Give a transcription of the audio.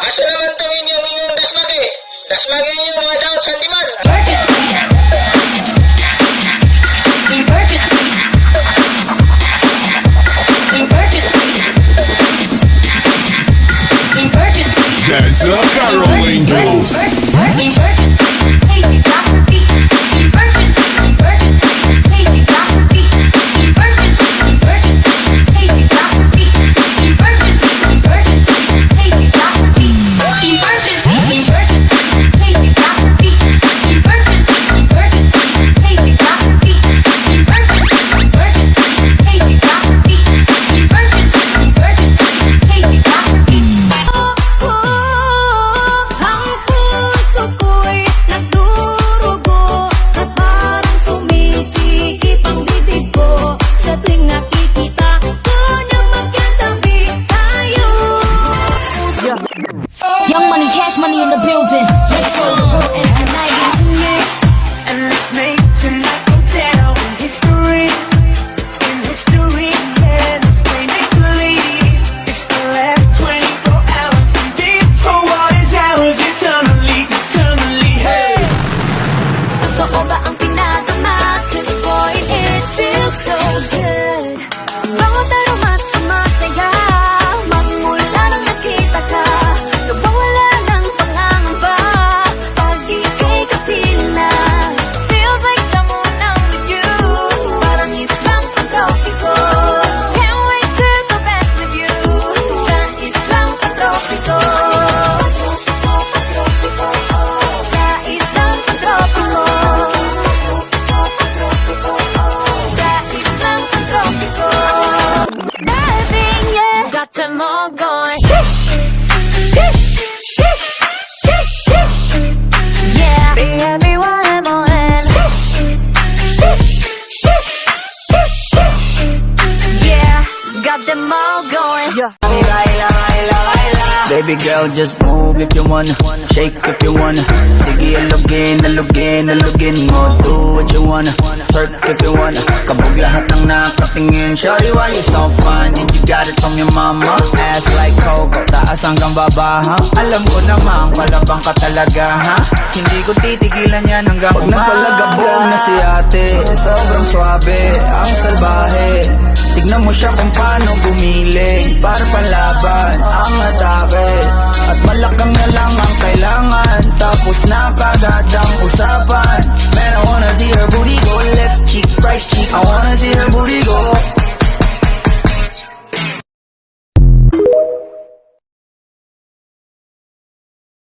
Asa naman tong inyong inyong dasmagi? Dasmagi niyo mga daot sa diman. Them all going Shish, shish, shish, shish, shish Yeah B-A-B-Y-M-O-N Shish, shish, shish, shish, shish Yeah, got them all going Yeah Baby girl, just move if you wanna Shake if you wanna. Sige, alugin, alugin, alugin mo. Do what you wanna. Twerk if you wanna. Kabog lahat ng nakatingin. Shawty, why you so fine? Did you got it from your mama? Ass like Coco, taas hanggang baba, ha? Alam ko naman, palabang ka talaga, ha? Hindi ko titigilan yan hanggang Pag napalagabog na si ate Sobrang swabe, ang salbahe. Tignan mo siya kung paano gumiling Para palaban ang atake